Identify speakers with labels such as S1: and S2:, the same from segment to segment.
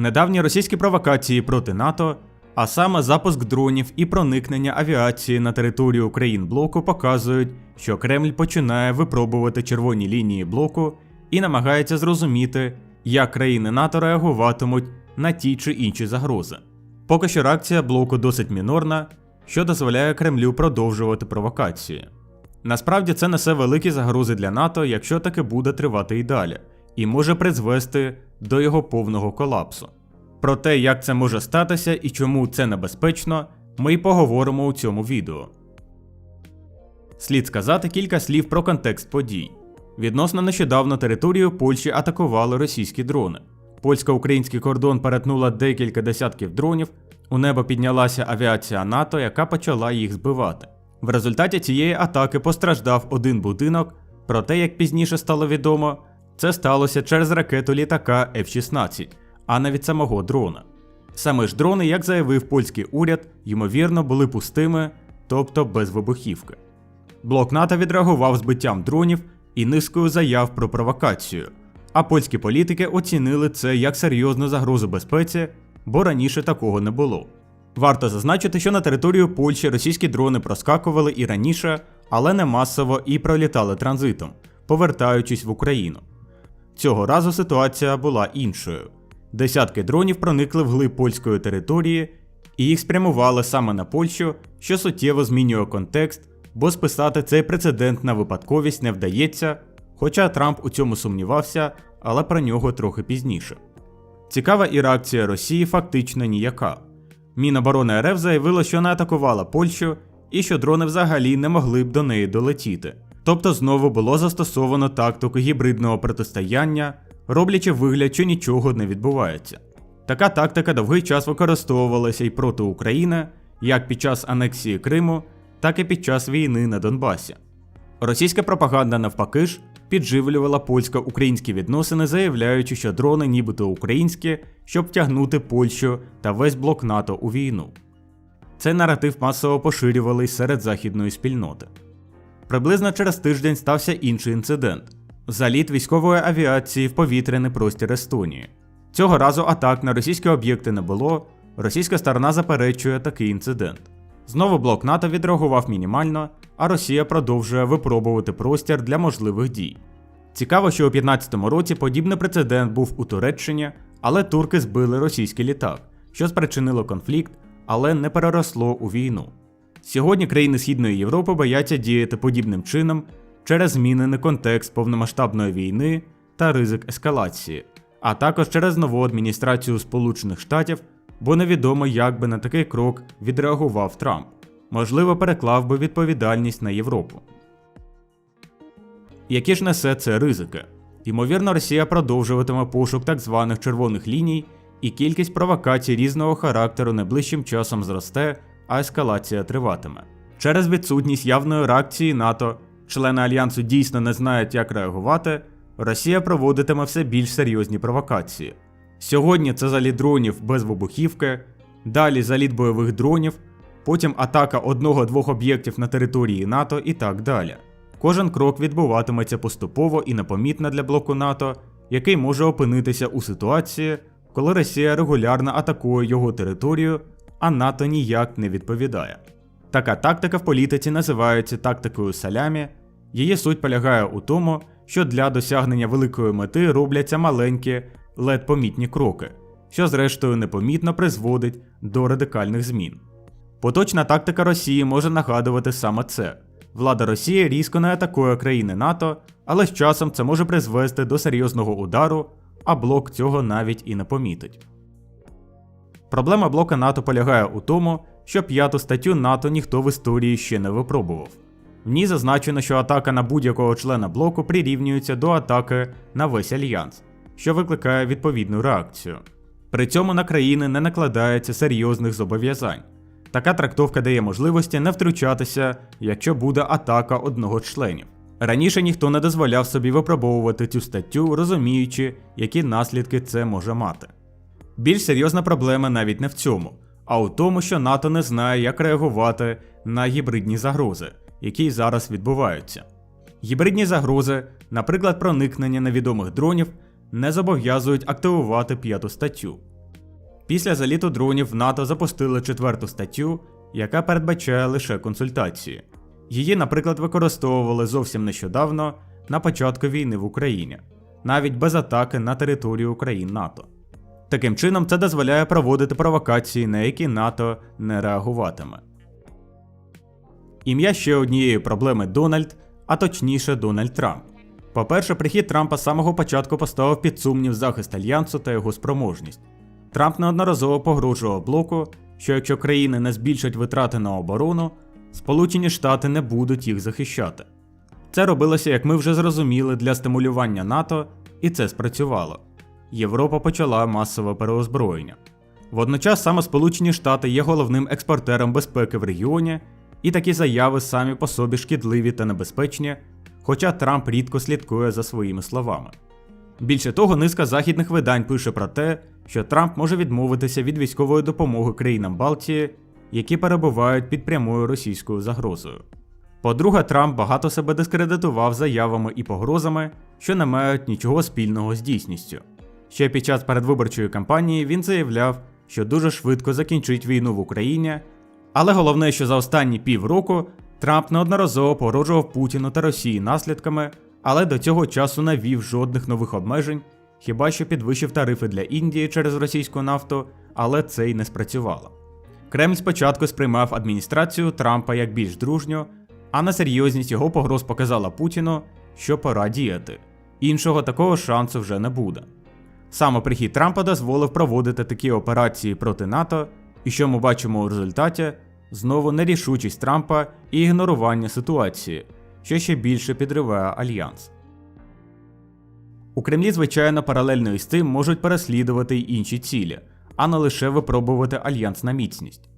S1: Недавні російські провокації проти НАТО, а саме запуск дронів і проникнення авіації на територію країн блоку показують, що Кремль починає випробувати червоні лінії блоку і намагається зрозуміти, як країни НАТО реагуватимуть на ті чи інші загрози. Поки що реакція блоку досить мінорна, що дозволяє Кремлю продовжувати провокації. Насправді це несе великі загрози для НАТО, якщо таки буде тривати і далі, і може призвести до його повного колапсу. Про те, як це може статися і чому це небезпечно, ми й поговоримо у цьому відео. Слід сказати кілька слів про контекст подій. Відносно нещодавно територію Польщі атакували російські дрони. Польсько-український кордон перетнула декілька десятків дронів, у небо піднялася авіація НАТО, яка почала їх збивати. В результаті цієї атаки постраждав один будинок, проте, як пізніше стало відомо, це сталося через ракету літака F-16, а не від самого дрона. Саме ж дрони, як заявив польський уряд, ймовірно, були пустими, тобто без вибухівки. Блок НАТО відреагував збиттям дронів і низкою заяв про провокацію, а польські політики оцінили це як серйозну загрозу безпеці, бо раніше такого не було. Варто зазначити, що на територію Польщі російські дрони проскакували і раніше, але не масово і пролітали транзитом, повертаючись в Україну. Цього разу ситуація була іншою. Десятки дронів проникли вглиб польської території і їх спрямували саме на Польщу, що суттєво змінює контекст, бо списати цей прецедент на випадковість не вдається, хоча Трамп у цьому сумнівався, але про нього трохи пізніше. Цікава і реакція Росії фактично ніяка. Міноборони РФ заявила, що не атакувала Польщу і що дрони взагалі не могли б до неї долетіти. Тобто знову було застосовано тактику гібридного протистояння, роблячи вигляд, що нічого не відбувається. Така тактика довгий час використовувалася і проти України, як під час анексії Криму, так і під час війни на Донбасі. Російська пропаганда, навпаки ж, підживлювала польсько-українські відносини, заявляючи, що дрони нібито українські, щоб втягнути Польщу та весь блок НАТО у війну. Цей наратив масово поширювали серед західної спільноти. Приблизно через тиждень стався інший інцидент заліт військової авіації в повітряний простір Естонії. Цього разу атак на російські об'єкти не було, російська сторона заперечує такий інцидент. Знову блок НАТО відреагував мінімально, а Росія продовжує випробувати простір для можливих дій. Цікаво, що у 2015 році подібний прецедент був у Туреччині, але турки збили російський літак, що спричинило конфлікт, але не переросло у війну. Сьогодні країни Східної Європи бояться діяти подібним чином через змінений контекст повномасштабної війни та ризик ескалації, а також через нову адміністрацію Сполучених Штатів, бо невідомо, як би на такий крок відреагував Трамп. Можливо, переклав би відповідальність на Європу. Які ж несе це ризики? Ймовірно, Росія продовжуватиме пошук так званих червоних ліній, і кількість провокацій різного характеру найближчим часом зросте, а ескалація триватиме. Через відсутність явної реакції НАТО, члени альянсу дійсно не знають, як реагувати, Росія проводитиме все більш серйозні провокації. Сьогодні це заліт дронів без вибухівки, далі заліт бойових дронів, потім атака одного-двох об'єктів на території НАТО і так далі. Кожен крок відбуватиметься поступово і непомітно для блоку НАТО, який може опинитися у ситуації, коли Росія регулярно атакує його територію, а НАТО ніяк не відповідає. Така тактика в політиці називається тактикою салямі. Її суть полягає у тому, що для досягнення великої мети робляться маленькі, ледь помітні кроки, що зрештою непомітно призводить до радикальних змін. Поточна тактика Росії може нагадувати саме це. Влада Росії різко не атакує країни НАТО, але з часом це може призвести до серйозного удару, а блок цього навіть і не помітить. Проблема блока НАТО полягає у тому, що п'яту статтю НАТО ніхто в історії ще не випробував. В ній зазначено, що атака на будь-якого члена блоку прирівнюється до атаки на весь альянс, що викликає відповідну реакцію. При цьому на країни не накладається серйозних зобов'язань. Така трактовка дає можливості не втручатися, якщо буде атака одного з членів. Раніше ніхто не дозволяв собі випробовувати цю статтю, розуміючи, які наслідки це може мати. Більш серйозна проблема навіть не в цьому, а у тому, що НАТО не знає, як реагувати на гібридні загрози, які зараз відбуваються. Гібридні загрози, наприклад, проникнення невідомих дронів, не зобов'язують активувати п'яту статтю. Після заліту дронів НАТО запустили четверту статтю, яка передбачає лише консультації. Її, наприклад, використовували зовсім нещодавно на початку війни в Україні, навіть без атаки на територію країн НАТО. Таким чином, це дозволяє проводити провокації, на які НАТО не реагуватиме. Ім'я ще однієї проблеми Дональд, а точніше Дональд Трамп. По-перше, прихід Трампа з самого початку поставив під сумнів захист альянсу та його спроможність. Трамп неодноразово погрожував блоку, що якщо країни не збільшать витрати на оборону, Сполучені Штати не будуть їх захищати. Це робилося, як ми вже зрозуміли, для стимулювання НАТО, і це спрацювало. Європа почала масове переозброєння. Водночас саме Сполучені Штати є головним експортером безпеки в регіоні, і такі заяви самі по собі шкідливі та небезпечні, хоча Трамп рідко слідкує за своїми словами. Більше того, низка західних видань пише про те, що Трамп може відмовитися від військової допомоги країнам Балтії, які перебувають під прямою російською загрозою. По-друге, Трамп багато себе дискредитував заявами і погрозами, що не мають нічого спільного з дійсністю. Ще під час передвиборчої кампанії він заявляв, що дуже швидко закінчить війну в Україні, але головне, що за останні півроку Трамп неодноразово погрожував Путіну та Росії наслідками, але до цього часу не ввів жодних нових обмежень, хіба що підвищив тарифи для Індії через російську нафту, але це й не спрацювало. Кремль спочатку сприймав адміністрацію Трампа як більш дружню, а на серйозність його погроз показала Путіну, що пора діяти. Іншого такого шансу вже не буде. Саме прихід Трампа дозволив проводити такі операції проти НАТО, і що ми бачимо у результаті знову нерішучість Трампа і ігнорування ситуації, що ще більше підриває альянс. У Кремлі, звичайно, паралельно із цим можуть переслідувати й інші цілі, а не лише випробувати альянс на міцність.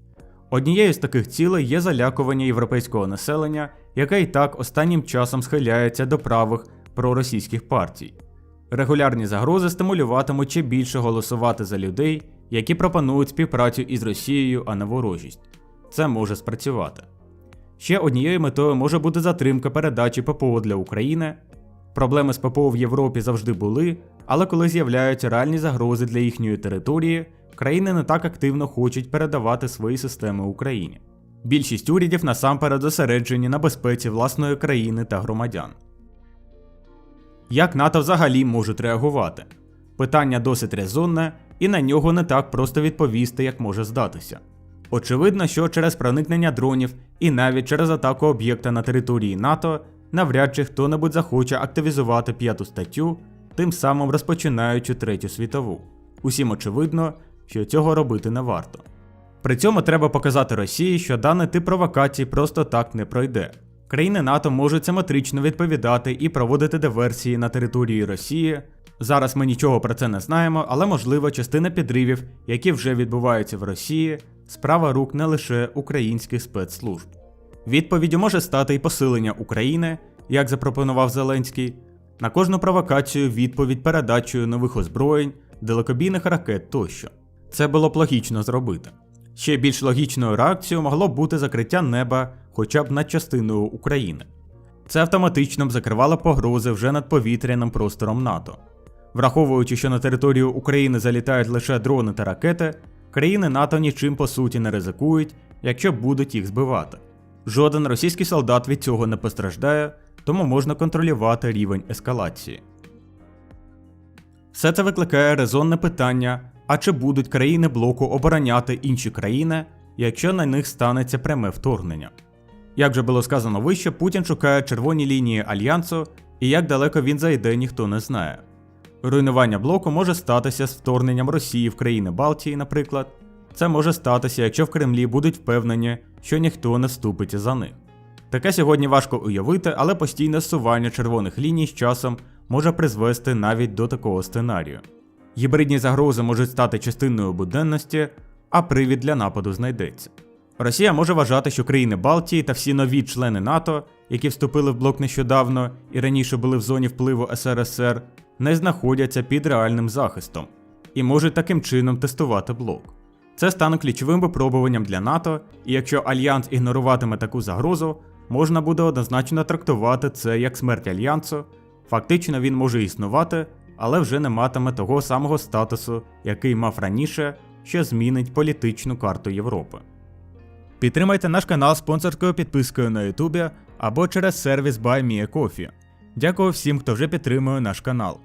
S1: Однією з таких цілей є залякування європейського населення, яке і так останнім часом схиляється до правих проросійських партій. Регулярні загрози стимулюватимуть ще більше голосувати за людей, які пропонують співпрацю із Росією, а не ворожість. Це може спрацювати. Ще однією метою може бути затримка передачі ППО для України. Проблеми з ППО в Європі завжди були, але коли з'являються реальні загрози для їхньої території, країни не так активно хочуть передавати свої системи Україні. Більшість урядів насамперед зосереджені на безпеці власної країни та громадян. Як НАТО взагалі можуть реагувати? Питання досить резонне, і на нього не так просто відповісти, як може здатися. Очевидно, що через проникнення дронів і навіть через атаку об'єкта на території НАТО навряд чи хто-небудь захоче активізувати п'яту статтю, тим самим розпочинаючи третю світову. Усім очевидно, що цього робити не варто. При цьому треба показати Росії, що даний тип провокацій просто так не пройде. Країни НАТО можуть симетрично відповідати і проводити диверсії на території Росії. Зараз ми нічого про це не знаємо, але можливо частина підривів, які вже відбуваються в Росії, справа рук не лише українських спецслужб. Відповіддю може стати і посилення України, як запропонував Зеленський, на кожну провокацію відповідь передачею нових озброєнь, далекобійних ракет тощо. Це було б логічно зробити. Ще більш логічною реакцією могло б бути закриття неба хоча б над частиною України. Це автоматично б закривало погрози вже над повітряним простором НАТО. Враховуючи, що на територію України залітають лише дрони та ракети, країни НАТО нічим по суті не ризикують, якщо будуть їх збивати. Жоден російський солдат від цього не постраждає, тому можна контролювати рівень ескалації. Все це викликає резонне питання: а чи будуть країни блоку обороняти інші країни, якщо на них станеться пряме вторгнення? Як вже було сказано вище, Путін шукає червоні лінії альянсу, і як далеко він зайде, ніхто не знає. Руйнування блоку може статися з вторгненням Росії в країни Балтії, наприклад. Це може статися, якщо в Кремлі будуть впевнені, що ніхто не вступить за них. Таке сьогодні важко уявити, але постійне зсування червоних ліній з часом може призвести навіть до такого сценарію. Гібридні загрози можуть стати частиною буденності, а привід для нападу знайдеться. Росія може вважати, що країни Балтії та всі нові члени НАТО, які вступили в блок нещодавно і раніше були в зоні впливу СРСР, не знаходяться під реальним захистом і можуть таким чином тестувати блок. Це стане ключовим випробуванням для НАТО, і якщо Альянс ігноруватиме таку загрозу, можна буде однозначно трактувати це як смерть Альянсу. Фактично він може існувати, але вже не матиме того самого статусу, який мав раніше, що змінить політичну карту Європи. Підтримайте наш канал спонсорською підпискою на Ютубі або через сервіс BuyMeACoffee. Дякую всім, хто вже підтримує наш канал.